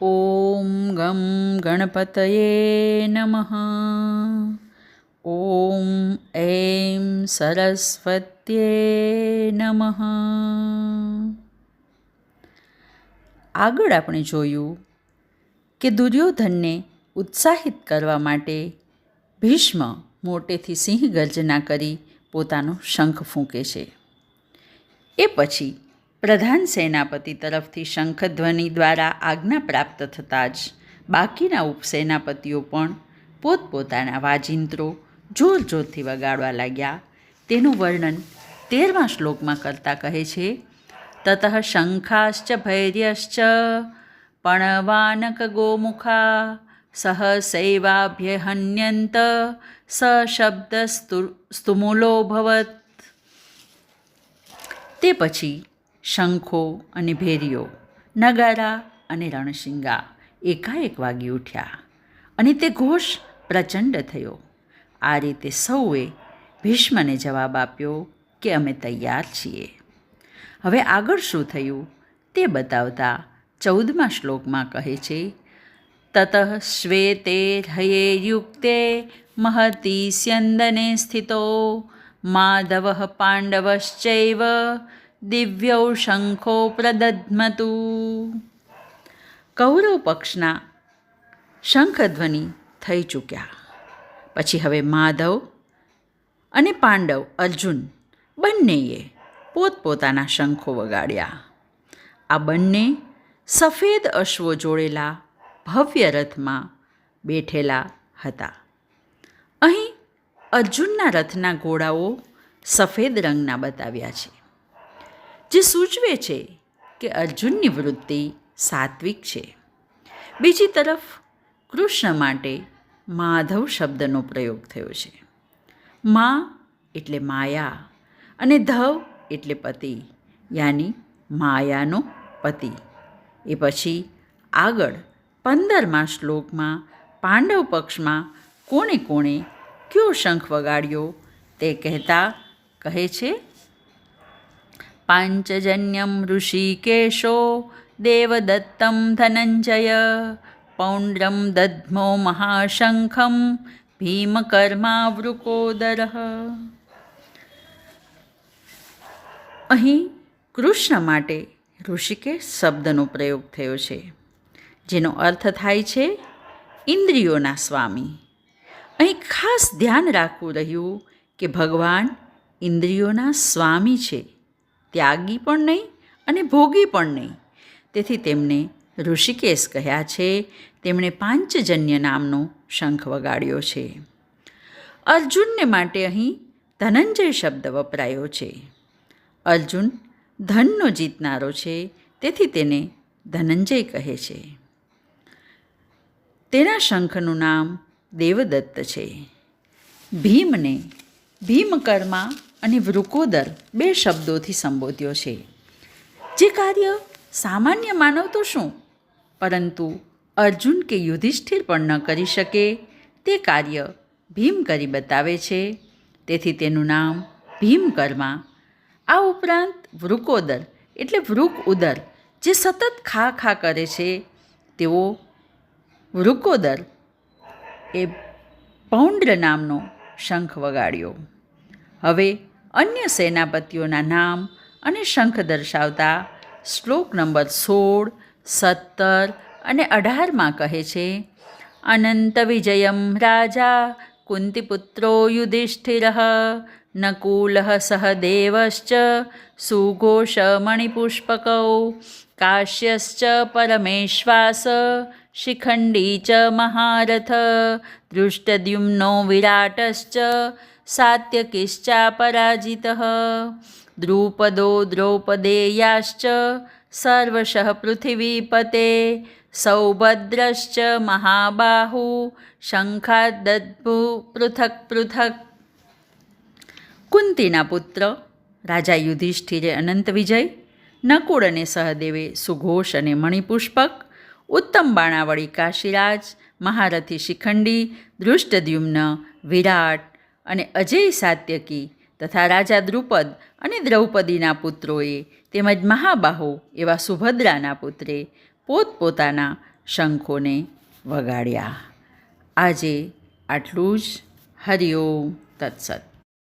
ઓમ ગમ ગણપતયે નમઃ ઓમ એમ સરસ્વત્યે નમઃ આગળ આપણે જોયું કે દુર્યોધનને ઉત્સાહિત કરવા માટે ભીષ્મ મોટેથી સિંહ ગર્જના કરી પોતાનો શંખ ફૂંકે છે. એ પછી પ્રધાન સેનાપતિ તરફથી શંખધ્વનિ દ્વારા આજ્ઞા પ્રાપ્ત થતાં જ બાકીના ઉપસેનાપતિઓ પણ પોતપોતાના વાજિંત્રો જોર જોરથી વગાડવા લાગ્યા. તેનું વર્ણન તેરમા શ્લોકમાં કરતા કહે છે, તતઃ શંખાશ્ચ ભૈર્યશ્ચ પણવાનક ગોમુખા સહસૈવાભ્યહન્યંત સશબ્દ શબ્દ સ્તુમૂલો ભવત. તે પછી શંખો અને ભેરીઓ નગારા અને રણશિંગા એકાએક વાગી ઉઠ્યા અને તે ઘોષ પ્રચંડ થયો. આ રીતે સૌએ ભીષ્મને જવાબ આપ્યો કે અમે તૈયાર છીએ. હવે આગળ શું થયું તે બતાવતા ચૌદમા શ્લોકમાં કહે છે, તતઃ શ્વેતે હયે યુક્તે મહતી સ્યંદને સ્થિતો, માધવ પાંડવશ્ચૈવ દિવ્યૌ શંખો પ્રદધ્મતુ. કૌરવ પક્ષના શંખધ્વનિ થઈ ચૂક્યા. પછી હવે માધવ અને પાંડવ અર્જુન બંનેએ પોતપોતાના શંખો વગાડ્યા. આ બંને સફેદ અશ્વો જોડેલા ભવ્ય રથમાં બેઠેલા હતા. અહીં અર્જુનના રથના ઘોડાઓ સફેદ રંગના બતાવ્યા છે. જે સૂચવે છે કે અર્જુનની વૃત્તિ સાત્વિક છે. બીજી તરફ, કૃષ્ણ માટે માધવ શબ્દનો પ્રયોગ થયો છે. મા એટલે માયા અને ધવ એટલે પતિ, યાની માયાનો પતિ. એ પછી આગળ પંદરમા શ્લોકમાં પાંડવ પક્ષમાં કોણે કોણે કયો શંખ વગાડ્યો તે કહેતા કહે છે પાંચજન્યમ ઋષિકેશો દેવદત્તમ ધનંજય પૌંડ્રમ દધ્મો મહાશંખમ ભીમકર્માવૃકોદર અહીં કૃષ્ણ માટે ઋષિકેશ શબ્દનો પ્રયોગ થયો છે, જેનો અર્થ થાય છે, ઇન્દ્રિયોના સ્વામી. અહીં ખાસ ધ્યાન રાખવું રહ્યું કે ભગવાન ઇન્દ્રિયોના સ્વામી છે. ત્યાગી પણ નહીં અને ભોગી પણ નહીં. તેથી તેમને ઋષિકેશ કહ્યા છે. તેમણે પાંચજન્ય નામનો શંખ વગાડ્યો છે. અર્જુનને માટે અહીં ધનંજય શબ્દ વપરાયો છે. અર્જુન ધનનો જીતનારો છે, તેથી તેને ધનંજય કહે છે. તેના શંખનું નામ દેવદત્ત છે. ભીમને ભીમકર્મા અને વૃકોદર બે શબ્દોથી સંબોધ્યો છે. જે કાર્ય સામાન્ય માનવ તો શું? પરંતુ અર્જુન કે યુધિષ્ઠિર પણ ન કરી શકે. તે કાર્ય ભીમ કરી બતાવે છે. તેથી તેનું નામ ભીમકર્મા. આ ઉપરાંત વૃકોદર એટલે વૃક ઉદર, જે સતત ખા ખા કરે છે. તેઓ વૃકોદર એ પૌંડ્ર નામનો શંખ વગાડ્યો. હવે અન્ય સેનાપતિઓના નામ અને શંખ દર્શાવતા શ્લોક નંબર સોળ, સત્તર અને અઢારમાં કહે છે, અનંત વિજયમ રાજા, કુંતીપુત્રો યુધિષ્ઠિર નકુલ સહદેવશ્ચ સુઘોષમણિપુષ્પકૌ કાશ્યશ્ચ પરમેશ્વાસ શિખંડી ચ મહારથ દૃષ્ટદ્યુમ્નો વિરાટશ્ચ સાત્યકિશ્ચાપરાજિત દ્રુપદો દ્રૌપદેયાશ્ચ સર્વશ પૃથિવીપતે સૌભદ્રશ્ચ મહાબાહુ શંખાદદ્ભુ પૃથક પૃથક કુંતીના પુત્ર રાજા યુધિષ્ઠિરે અનંત વિજય નકુળ અને સહદેવે સુઘોષ અને મણિપુષ્પક ઉત્તમ બાણાવળી કાશીરાજ, મહારથી શિખંડી, ધૃષ્ટદ્યુમ્ન, વિરાટ અને અજય સાત્યકી તથા રાજા દ્રુપદ અને દ્રૌપદીના પુત્રોએ તેમજ મહાબાહુ એવા સુભદ્રાના પુત્રે પોતપોતાના શંખોને વગાડ્યા. આજે આટલું જ. હરિઓમ તત્સત.